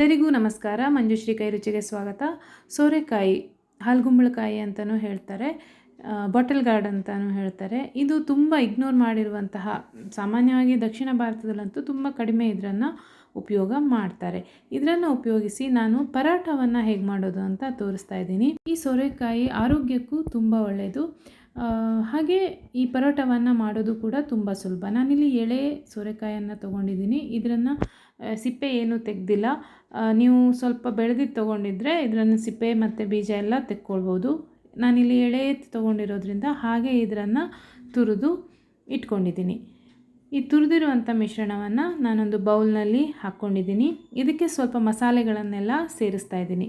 ಎಲ್ಲರಿಗೂ ನಮಸ್ಕಾರ. ಮಂಜುಶ್ರೀ ಕೈ ರುಚಿಗೆ ಸ್ವಾಗತ. ಸೋರೆಕಾಯಿ, ಹಾಲ್ಗುಂಬಳಕಾಯಿ ಅಂತಲೂ ಹೇಳ್ತಾರೆ. ಬಾಟಲ್ ಗಾರ್ಡ್ ಅಂತಲೂ ಹೇಳ್ತಾರೆ. ಇದು ತುಂಬ ಇಗ್ನೋರ್ ಮಾಡಿರುವಂತಹ, ಸಾಮಾನ್ಯವಾಗಿ ದಕ್ಷಿಣ ಭಾರತದಲ್ಲಂತೂ ತುಂಬ ಕಡಿಮೆ ಇದರನ್ನು ಉಪಯೋಗ ಮಾಡ್ತಾರೆ. ಇದರನ್ನು ಉಪಯೋಗಿಸಿ ನಾನು ಪರಾಠವನ್ನು ಹೇಗೆ ಮಾಡೋದು ಅಂತ ತೋರಿಸ್ತಾ ಇದ್ದೀನಿ. ಈ ಸೋರೆಕಾಯಿ ಆರೋಗ್ಯಕ್ಕೂ ತುಂಬ ಒಳ್ಳೆಯದು ಹಾಗೆ ಈ ಪರೋಟವನ್ನು ಮಾಡೋದು ಕೂಡ ತುಂಬ ಸುಲಭ. ನಾನಿಲ್ಲಿ ಎಳೆ ಸೋರೆಕಾಯನ್ನು ತೊಗೊಂಡಿದ್ದೀನಿ. ಇದನ್ನು ಸಿಪ್ಪೆ ಏನು ತೆಗೆದಿಲ್ಲ. ನೀವು ಸ್ವಲ್ಪ ಬೆಳೆದಿದ್ದು ತೊಗೊಂಡಿದ್ರೆ ಇದರನ್ನು ಸಿಪ್ಪೆ ಮತ್ತು ಬೀಜ ಎಲ್ಲ ತೆಕ್ಕೊಳ್ಬೋದು. ನಾನಿಲ್ಲಿ ಎಳೆ ತೊಗೊಂಡಿರೋದ್ರಿಂದ ಹಾಗೆ ಇದರನ್ನು ತುರಿದು ಇಟ್ಕೊಂಡಿದ್ದೀನಿ. ಈ ತುರಿದಿರುವಂಥ ಮಿಶ್ರಣವನ್ನು ನಾನೊಂದು ಬೌಲ್ನಲ್ಲಿ ಹಾಕ್ಕೊಂಡಿದ್ದೀನಿ. ಇದಕ್ಕೆ ಸ್ವಲ್ಪ ಮಸಾಲೆಗಳನ್ನೆಲ್ಲ ಸೇರಿಸ್ತಾ ಇದ್ದೀನಿ.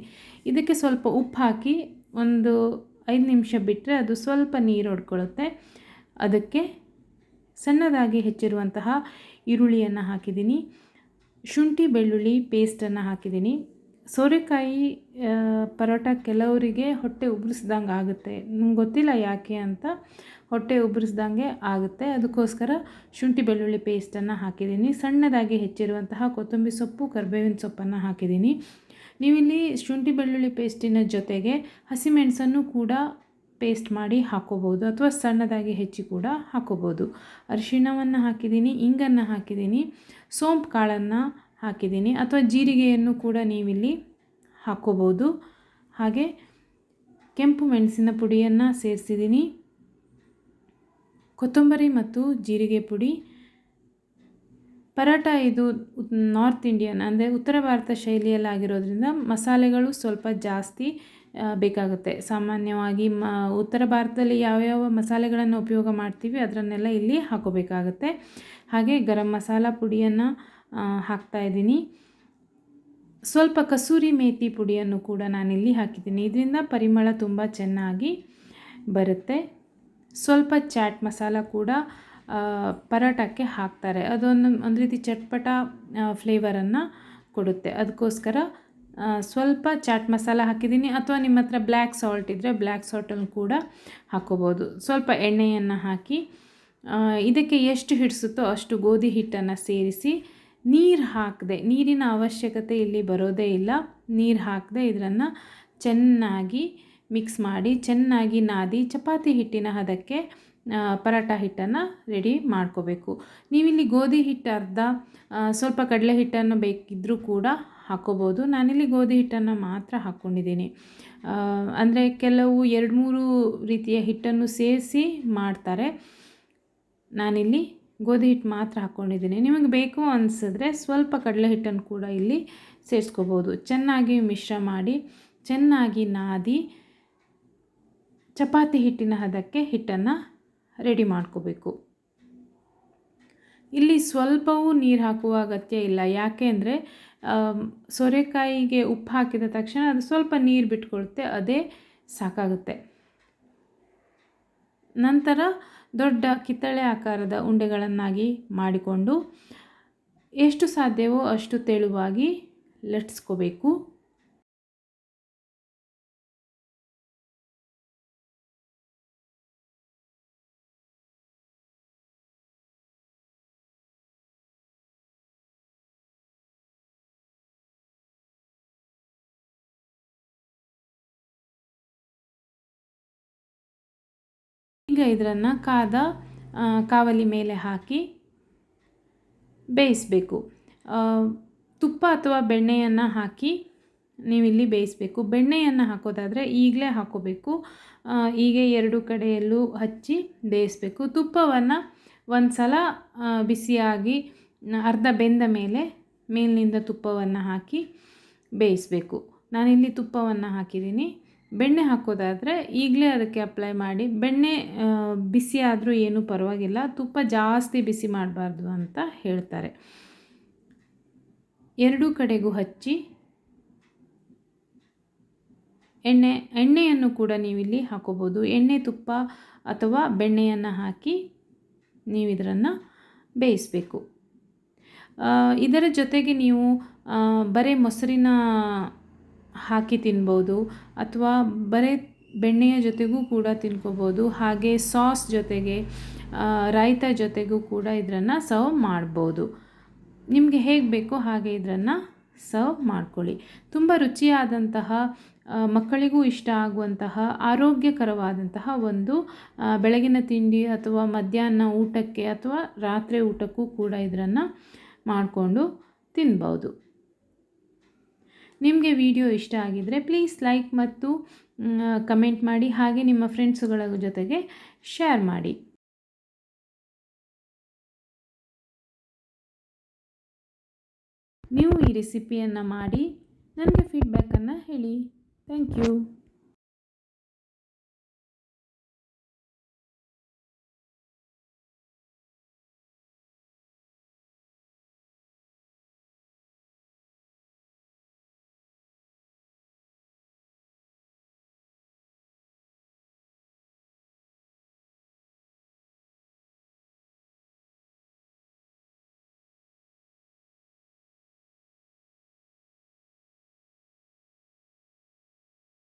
ಇದಕ್ಕೆ ಸ್ವಲ್ಪ ಉಪ್ಪು ಹಾಕಿ ಒಂದು ಐದು ನಿಮಿಷ ಬಿಟ್ಟರೆ ಅದು ಸ್ವಲ್ಪ ನೀರು ಹೊಡ್ಕೊಳ್ಳುತ್ತೆ ಅದಕ್ಕೆ ಸಣ್ಣದಾಗಿ ಹೆಚ್ಚಿರುವಂತಹ ಈರುಳ್ಳಿಯನ್ನು ಹಾಕಿದ್ದೀನಿ. ಶುಂಠಿ ಬೆಳ್ಳುಳ್ಳಿ ಪೇಸ್ಟನ್ನು ಹಾಕಿದ್ದೀನಿ. ಸೋರೆಕಾಯಿ ಪರೋಟ ಕೆಲವರಿಗೆ ಹೊಟ್ಟೆ ಉಬ್ಬರಿಸ್ದಂಗೆ ಆಗುತ್ತೆ. ನಿಮ್ಗೆ ಗೊತ್ತಿಲ್ಲ ಯಾಕೆ ಅಂತ ಹೊಟ್ಟೆ ಉಬ್ಬರಿಸ್ದಂಗೆ ಆಗುತ್ತೆ. ಅದಕ್ಕೋಸ್ಕರ ಶುಂಠಿ ಬೆಳ್ಳುಳ್ಳಿ ಪೇಸ್ಟನ್ನು ಹಾಕಿದ್ದೀನಿ. ಸಣ್ಣದಾಗಿ ಹೆಚ್ಚಿರುವಂತಹ ಕೊತ್ತಂಬರಿ ಸೊಪ್ಪು, ಕರಿಬೇವಿನ ಸೊಪ್ಪನ್ನು ಹಾಕಿದ್ದೀನಿ. ನೀವಿಲ್ಲಿ ಶುಂಠಿ ಬೆಳ್ಳುಳ್ಳಿ ಪೇಸ್ಟಿನ ಜೊತೆಗೆ ಹಸಿಮೆಣಸನ್ನು ಕೂಡ ಪೇಸ್ಟ್ ಮಾಡಿ ಹಾಕೋಬೋದು ಅಥವಾ ಸಣ್ಣದಾಗಿ ಹೆಚ್ಚಿ ಕೂಡ ಹಾಕೋಬೋದು ಅರಿಶಿಣವನ್ನು ಹಾಕಿದ್ದೀನಿ, ಇಂಗನ್ನು ಹಾಕಿದ್ದೀನಿ, ಸೋಂಪು ಕಾಳನ್ನು ಹಾಕಿದ್ದೀನಿ ಅಥವಾ ಜೀರಿಗೆಯನ್ನು ಕೂಡ ನೀವಿಲ್ಲಿ ಹಾಕೋಬೋದು ಹಾಗೆ ಕೆಂಪು ಮೆಣಸಿನ ಪುಡಿಯನ್ನು ಸೇರಿಸಿದ್ದೀನಿ. ಕೊತ್ತಂಬರಿ ಮತ್ತು ಜೀರಿಗೆ ಪುಡಿ. ಪರಾಟ ಇದು ನಾರ್ತ್ ಇಂಡಿಯನ್, ಅಂದರೆ ಉತ್ತರ ಭಾರತ ಶೈಲಿಯಲ್ಲಾಗಿರೋದ್ರಿಂದ ಮಸಾಲೆಗಳು ಸ್ವಲ್ಪ ಜಾಸ್ತಿ ಬೇಕಾಗುತ್ತೆ. ಸಾಮಾನ್ಯವಾಗಿ ಮ, ಉತ್ತರ ಭಾರತದಲ್ಲಿ ಯಾವ್ಯಾವ ಮಸಾಲೆಗಳನ್ನು ಉಪಯೋಗ ಮಾಡ್ತೀವಿ, ಅದರನ್ನೆಲ್ಲ ಇಲ್ಲಿ ಹಾಕೋಬೇಕಾಗುತ್ತೆ. ಹಾಗೆ ಗರಂ ಮಸಾಲ ಪುಡಿಯನ್ನು ಹಾಕ್ತಾ ಇದ್ದೀನಿ. ಸ್ವಲ್ಪ ಕಸೂರಿ ಮೇಥಿ ಪುಡಿಯನ್ನು ಕೂಡ ನಾನಿಲ್ಲಿ ಹಾಕಿದ್ದೀನಿ. ಇದರಿಂದ ಪರಿಮಳ ತುಂಬ ಚೆನ್ನಾಗಿ ಬರುತ್ತೆ. ಸ್ವಲ್ಪ ಚಾಟ್ ಮಸಾಲ ಕೂಡ ಪರೋಟಕ್ಕೆ ಹಾಕ್ತಾರೆ. ಅದೊಂದು ಒಂದು ರೀತಿ ಚಟ್ಪಟ ಫ್ಲೇವರನ್ನು ಕೊಡುತ್ತೆ. ಅದಕ್ಕೋಸ್ಕರ ಸ್ವಲ್ಪ ಚಾಟ್ ಮಸಾಲ ಹಾಕಿದ್ದೀನಿ ಅಥವಾ ನಿಮ್ಮ ಹತ್ರ ಬ್ಲ್ಯಾಕ್ ಸಾಲ್ಟ್ ಇದ್ದರೆ ಬ್ಲ್ಯಾಕ್ ಸಾಲ್ಟನ್ನು ಕೂಡ ಹಾಕೋಬೋದು. ಸ್ವಲ್ಪ ಎಣ್ಣೆಯನ್ನು ಹಾಕಿ ಇದಕ್ಕೆ ಎಷ್ಟು ಹಿಡಿಸುತ್ತೋ ಅಷ್ಟು ಗೋಧಿ ಹಿಟ್ಟನ್ನು ಸೇರಿಸಿ ನೀರು ಹಾಕದೆ, ನೀರಿನ ಅವಶ್ಯಕತೆ ಇಲ್ಲಿ ಬರೋದೇ ಇಲ್ಲ. ನೀರು ಹಾಕದೆ ಇದನ್ನು ಚೆನ್ನಾಗಿ ಮಿಕ್ಸ್ ಮಾಡಿ, ಚೆನ್ನಾಗಿ ನಾದಿ ಚಪಾತಿ ಹಿಟ್ಟಿನ ಹದಕ್ಕೆ ಪರಾಟ ಹಿಟ್ಟನ್ನು ರೆಡಿ ಮಾಡ್ಕೋಬೇಕು. ನೀವಿಲ್ಲಿ ಗೋಧಿ ಹಿಟ್ಟು ಅರ್ಧ ಸ್ವಲ್ಪ ಕಡಲೆ ಹಿಟ್ಟನ್ನು ಬೇಕಿದ್ದರೂ ಕೂಡ ಹಾಕ್ಕೋಬೋದು ನಾನಿಲ್ಲಿ ಗೋಧಿ ಹಿಟ್ಟನ್ನು ಮಾತ್ರ ಹಾಕ್ಕೊಂಡಿದ್ದೀನಿ. ಅಂದರೆ ಕೆಲವು ಎರಡು ಮೂರು ರೀತಿಯ ಹಿಟ್ಟನ್ನು ಸೇರಿಸಿ ಮಾಡ್ತಾರೆ. ನಾನಿಲ್ಲಿ ಗೋಧಿ ಹಿಟ್ಟು ಮಾತ್ರ ಹಾಕ್ಕೊಂಡಿದ್ದೀನಿ. ನಿಮಗೆ ಬೇಕು ಅನಿಸಿದ್ರೆ ಸ್ವಲ್ಪ ಕಡಲೆ ಹಿಟ್ಟನ್ನು ಕೂಡ ಇಲ್ಲಿ ಸೇರಿಸ್ಕೋಬೋದು. ಚೆನ್ನಾಗಿ ಮಿಶ್ರ ಮಾಡಿ, ಚೆನ್ನಾಗಿ ನಾದಿ, ಚಪಾತಿ ಹಿಟ್ಟಿನ ಹದಕ್ಕೆ ಹಿಟ್ಟನ್ನು ರೆಡಿ ಮಾಡ್ಕೋಬೇಕು. ಇಲ್ಲಿ ಸ್ವಲ್ಪವೂ ನೀರು ಹಾಕುವ ಅಗತ್ಯ ಇಲ್ಲ. ಯಾಕೆ ಅಂದರೆ ಸೋರೆಕಾಯಿಗೆ ಉಪ್ಪು ಹಾಕಿದ ತಕ್ಷಣ ಅದು ಸ್ವಲ್ಪ ನೀರು ಬಿಟ್ಕೊಳುತ್ತೆ, ಅದೇ ಸಾಕಾಗುತ್ತೆ. ನಂತರ ದೊಡ್ಡ ಕಿತ್ತಳೆ ಆಕಾರದ ಉಂಡೆಗಳನ್ನಾಗಿ ಮಾಡಿಕೊಂಡು, ಎಷ್ಟು ಸಾಧ್ಯವೋ ಅಷ್ಟು ತೆಳುವಾಗಿ ಲಟ್ಸ್ಕೋಬೇಕು. ಈಗ ಇದನ್ನು ಕಾದ ಕಾವಲಿ ಮೇಲೆ ಹಾಕಿ ಬೇಯಿಸಬೇಕು. ತುಪ್ಪ ಅಥವಾ ಬೆಣ್ಣೆಯನ್ನು ಹಾಕಿ ನೀವಿಲ್ಲಿ ಬೇಯಿಸಬೇಕು. ಬೆಣ್ಣೆಯನ್ನು ಹಾಕೋದಾದರೆ ಈಗಲೇ ಹಾಕೋಬೇಕು. ಈಗ ಎರಡು ಕಡೆಯಲ್ಲೂ ಹಚ್ಚಿ ಬೇಯಿಸಬೇಕು. ತುಪ್ಪವನ್ನು ಒಂದು ಸಲ ಬಿಸಿಯಾಗಿ ಅರ್ಧ ಬೆಂದ ಮೇಲೆ ಮೇಲಿನಿಂದ ತುಪ್ಪವನ್ನು ಹಾಕಿ ಬೇಯಿಸಬೇಕು. ನಾನಿಲ್ಲಿ ತುಪ್ಪವನ್ನು ಹಾಕಿದ್ದೀನಿ. ಬೆಣ್ಣೆ ಹಾಕೋದಾದರೆ ಈಗಲೇ ಅದಕ್ಕೆ ಅಪ್ಲೈ ಮಾಡಿ ಬೆಣ್ಣೆ ಬಿಸಿ ಆದರೂ ಏನೂ ಪರವಾಗಿಲ್ಲ, ತುಪ್ಪ ಜಾಸ್ತಿ ಬಿಸಿ ಮಾಡಬಾರ್ದು ಅಂತ ಹೇಳ್ತಾರೆ. ಎರಡೂ ಕಡೆಗೂ ಹಚ್ಚಿ ಎಣ್ಣೆ, ಎಣ್ಣೆಯನ್ನು ಕೂಡ ನೀವಿಲ್ಲಿ ಹಾಕೋಬೋದು. ಎಣ್ಣೆ, ತುಪ್ಪ ಅಥವಾ ಬೆಣ್ಣೆಯನ್ನು ಹಾಕಿ ನೀವು ಇದನ್ನು ಬೇಯಿಸಬೇಕು ಇದರ ಜೊತೆಗೆ ನೀವು ಬರೀ ಮೊಸರಿನ ಹಾಕಿ ತಿನ್ಬೋದು ಅಥವಾ ಬರೀ ಬೆಣ್ಣೆಯ ಜೊತೆಗೂ ಕೂಡ ತಿನ್ಕೋಬೋದು, ಹಾಗೆ ಸಾಸ್ ಜೊತೆಗೆ ರಾಯ್ತ ಜೊತೆಗೂ ಕೂಡ ಇದನ್ನು ಸರ್ವ್ ಮಾಡ್ಬೋದು. ನಿಮಗೆ ಹೇಗೆ ಬೇಕೋ ಹಾಗೆ ಇದನ್ನು ಸರ್ವ್ ಮಾಡ್ಕೊಳ್ಳಿ. ತುಂಬ ರುಚಿಯಾದಂತಹ ಮಕ್ಕಳಿಗೂ ಇಷ್ಟ ಆಗುವಂತಹ, ಆರೋಗ್ಯಕರವಾದಂತಹ ಒಂದು ಬೆಳಗಿನ ತಿಂಡಿ ಅಥವಾ ಮಧ್ಯಾಹ್ನ ಊಟಕ್ಕೆ ಅಥವಾ ರಾತ್ರಿ ಊಟಕ್ಕೂ ಕೂಡ ಇದನ್ನು ಮಾಡಿಕೊಂಡು ತಿನ್ಬೋದು. ನಿಮಗೆ ವಿಡಿಯೋ ಇಷ್ಟ ಆಗಿದ್ದರೆ ಪ್ಲೀಸ್ ಲೈಕ್ ಮತ್ತು ಕಮೆಂಟ್ ಮಾಡಿ, ಹಾಗೆ ನಿಮ್ಮ ಫ್ರೆಂಡ್ಸುಗಳ ಜೊತೆಗೆ ಶೇರ್ ಮಾಡಿ. ನೀವು ಈ ರೆಸಿಪಿಯನ್ನು ಮಾಡಿ ನನಗೆ ಫೀಡ್ಬ್ಯಾಕನ್ನು ಹೇಳಿ. Thank you